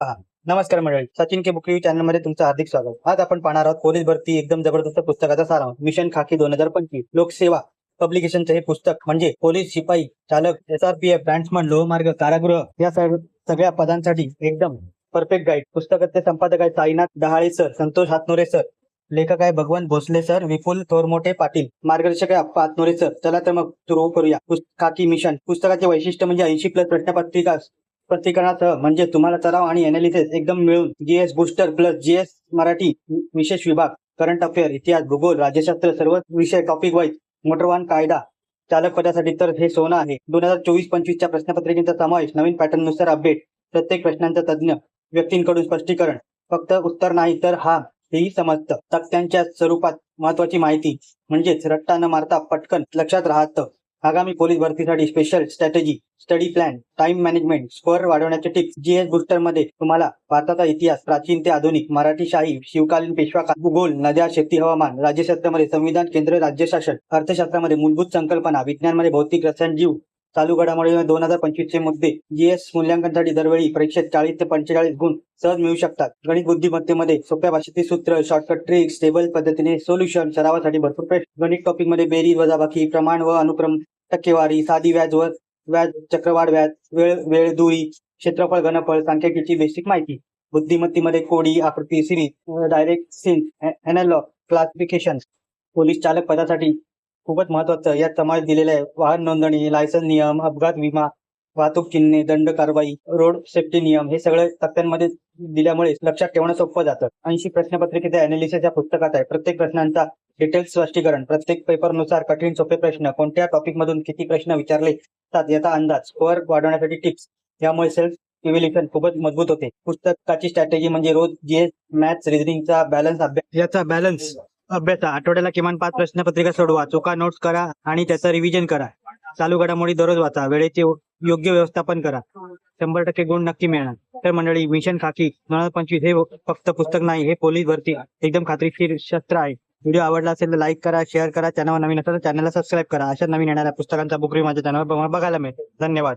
नमस्कार मंडळी. सचिन के बुक चॅनलमध्ये तुमचं हार्दिक स्वागत. आज आपण पाहणार आहोत पोलीस भरती एकदम जबरदस्त पुस्तकाचा सारांश. मिशन खाकी दोन हजार पंचवीस. लोकसेवा पब्लिकेशनचं हे पुस्तक म्हणजे पोलीस शिपाई चालक एस आर पी एफ लोहमार्ग कारागृह या सगळ्या पदांसाठी एकदम परफेक्ट गाईड पुस्तकाचे संपादक आहेत साईनाथ डहाळे सर संतोष हातनोरे सर लेखक आहे भगवान भोसले सर विपुल थोरमोठे पाटील मार्गदर्शक आहे अप्पा हातनोरे सर. चला तर मग सुरू करूया. खाकी मिशन. पुस्तकाचे वैशिष्ट्य म्हणजे ऐंशी प्लस प्रश्नपत्रिका प्रत्येकासह म्हणजे तुम्हाला सराव आणि अनालिसिस एकदम मिळून GS booster plus GS Marathi विशेष विभाग करंट अफेअर इतिहास भूगोल राज्यशास्त्र सर्व विषय टॉपिक वाईज मोटरवाहन कायदा चालक पदासाठी तर हे सोनं आहे. दोन हजार चोवीस पंचवीसच्या प्रश्नपत्रिकेचा समावेश नवीन पॅटर्ननुसार अपडेट प्रत्येक प्रश्नांचा तज्ज्ञ व्यक्तींकडून स्पष्टीकरण. फक्त उत्तर नाही तर हा हेही समजतं. तक्त्यांच्या स्वरूपात महत्वाची माहिती म्हणजेच रट्टा न मारता पटकन लक्षात राहतं. आगामी पोलीस भरतीसाठी special strategy study plan time management score वाढवण्याचे टिप्स जीएस बुस्टरमध्ये तुम्हाला भारताचा इतिहास प्राचीन ते आधुनिक मराठी शाही शिवकालीन पेशवा भूगोल नद्या शेती हवामान राज्यशास्त्रामध्ये संविधान केंद्र राज्यशासन अर्थशास्त्रामध्ये मूलभूत संकल्पना विज्ञानमध्ये भौतिक रसायन जीव चालू घडामोडी दोन हजार पंचवीस चे मुद्दे. जीएस मूल्यांकनासाठी दरवेळी परीक्षेत चाळीस ते पंचेचाळीस गुण सहज मिळू शकतात. गणित बुद्धिमत्तेमध्ये सोप्या भाषेतील सूत्र शॉर्टकट ट्रिक्स टेबल पद्धतीने सोल्युशन सरावासाठी भरपूर प्रश्न. गणित टॉपिकमध्ये बेरीज वजाबाकी प्रमाण व अनुक्रम टक्केवारी साधी व्याज व व्याज चक्रवाढ व्याज वेळ वेळ दुई क्षेत्रफळ घनफळ सांख्यिकीची बेसिक माहिती. बुद्धिमत्तेमध्ये कोडी आकृती series direction analogy classification police चालक पदासाठी खूपच महत्वाचं. यात समावेश दिलेला आहे. वाहन नोंदणी लायसन्स नियम अपघात विमा वाहतूक चिन्हे दंड कारवाई रोड सेफ्टी नियम हे सगळे तक्त्यांमध्ये दिल्यामुळे लक्षात ठेवणं सोपं जातं. ऐंशी प्रश्नपत्रिकेच्या अनालिसिसच्या पुस्तकात आहे. प्रत्येक प्रश्नांचा डिटेल्स स्पष्टीकरण प्रत्येक पेपरनुसार कठीण सोपे प्रश्न कोणत्या टॉपिक मधून किती प्रश्न विचारले जातात याचा अंदाज स्कोअर वाढवण्यासाठी टिप्स यामुळे सेल्फ इव्हल्युशन खूपच मजबूत होते. पुस्तकाची स्ट्रॅटेजी म्हणजे रोज जीएस मॅथ्स रिझनिंगचा बॅलन्स अभ्यास याचा बॅलन्स अभ्यास आठवड्याला किमान पाच प्रश्नपत्रिका सोडवा चुका नोट्स करा आणि त्याचं रिव्हिजन करा. चालू घडामोडी दररोज वाचा वेळेचे योग्य व्यवस्थापन करा. शंभर टक्के गुण नक्की मिळणार. तर मंडळी मिशन खाकी दोन हजार पंचवीस हे फक्त पुस्तक नाही हे पोलीस भरती एकदम खात्रीशीर शस्त्र आहे. व्हिडिओ आवडला असेल तर लाईक करा शेअर करा. चॅनल नवीन असेल तर चॅनलला सबस्क्राईब करा. अशा नवीन येणाऱ्या पुस्तकांचा बुक माझ्या चॅनलवर बघायला मिळेल. धन्यवाद.